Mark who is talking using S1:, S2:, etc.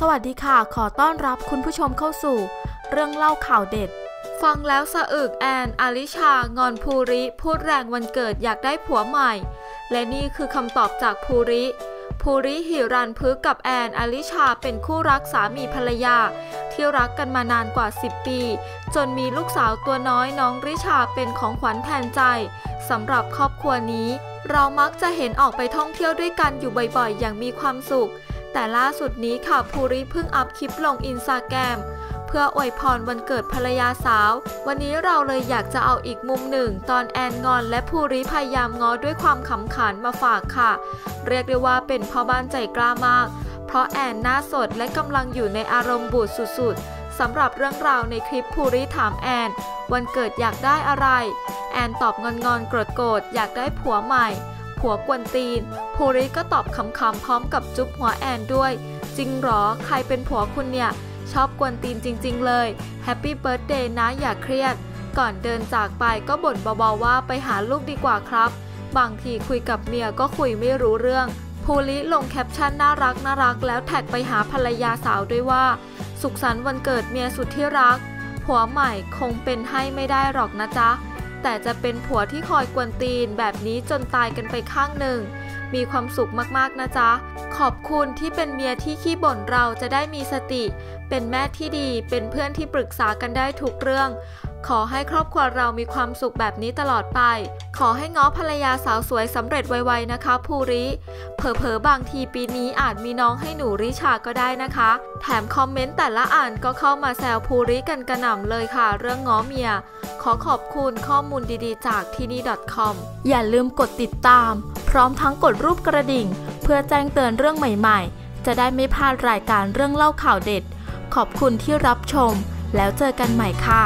S1: สวัสดีค่ะ ขอต้อนรับคุณผู้ชมเข้าสู่ เรื่องเล่าข่าวเด็ด ฟังแล้วสะอึกแอนอลิชางอนภูริ พูดแรงวันเกิดอยากได้ผัวใหม่ และนี่คือคำตอบจากภูริภูริหิรันพึกกับแอนอลิชาเป็นคู่รักสามีภรรยา ที่รักกันมานานกว่า 10 ปี จนมีลูกสาวตัวน้อยน้องริชาเป็นของขวัญแทนใจสำหรับครอบครัวนี้ เรามักจะเห็นออกไปท่องเที่ยวด้วยกันอยู่บ่อยๆ อย่างมีความสุข แต่ล่าสุดนี้ค่ะภูริเพิ่งอัพคลิปลงอินสตาแกรมเพื่ออวยพรวันเกิดภรรยาสาว วันนี้เราเลยอยากจะเอาอีกมุมหนึ่ง ตอนแอนงอนและภูริพยายามง้อด้วยความขำขันมาฝากค่ะ เรียกได้ว่าเป็นพ่อบ้านใจกล้ามาก เพราะแอนหน้าสดและกำลังอยู่ในอารมณ์บูดสุดๆสำหรับเรื่องราวในคลิปภูริถามแอน วันเกิดอยากได้อะไร แอนตอบงอนๆโกรธๆอยากได้ผัวใหม่ ผัวกวนตีน ภูริก็ตอบคำๆพร้อมกับจุ๊บหัวแอนด้วย จริงหรอ ใครเป็นผัวคุณเนี่ย ชอบกวนตีนจริง ๆ เลยแฮปปี้เบิร์ดเดย์นะอย่าเครียด ก่อนเดินจากไปก็บ่นเบาๆว่าไปหาลูกดีกว่าครับ บางทีคุยกับเมียก็คุยไม่รู้เรื่องภูริลงแคปชั่นน่ารักน่ารักแล้วแท็กไปหาภรรยาสาวด้วยว่า สุขสันต์วันเกิดเมียสุดที่รักผัวใหม่คงเป็นให้ไม่ได้หรอกนะจ๊ะ แต่จะเป็นผัวที่คอยกวนตีนแบบนี้จนตายกันไปข้างหนึ่ง มีความสุขมากๆนะจ๊ะ ขอบคุณที่เป็นเมียที่ขี้บ่นเราจะได้มีสติ เป็นแม่ที่ดี เป็นเพื่อนที่ปรึกษากันได้ทุกเรื่อง ขอให้ครอบครัวเรามีความสุขแบบนี้ตลอดไป ขอให้ง้อภรรยาสาวสวยสำเร็จไวๆนะคะ ภูริ เผลอๆบางทีปีนี้อาจมีน้องให้หนูริชาก็ได้นะคะ แถมคอมเมนต์แต่ละอ่านก็เข้ามาแซวภูริกันกระหน่ำเลยค่ะ เรื่องง้อเมีย ขอขอบคุณข้อมูลดีๆ จากที่นี่ .com อย่าลืมกดติดตาม พร้อมทั้งกดรูปกระดิ่ง เพื่อแจ้งเตือนเรื่องใหม่ๆ จะได้ไม่พลาดรายการเรื่องเล่าข่าวเด็ด ขอบคุณที่รับชม แล้วเจอกันใหม่ค่ะ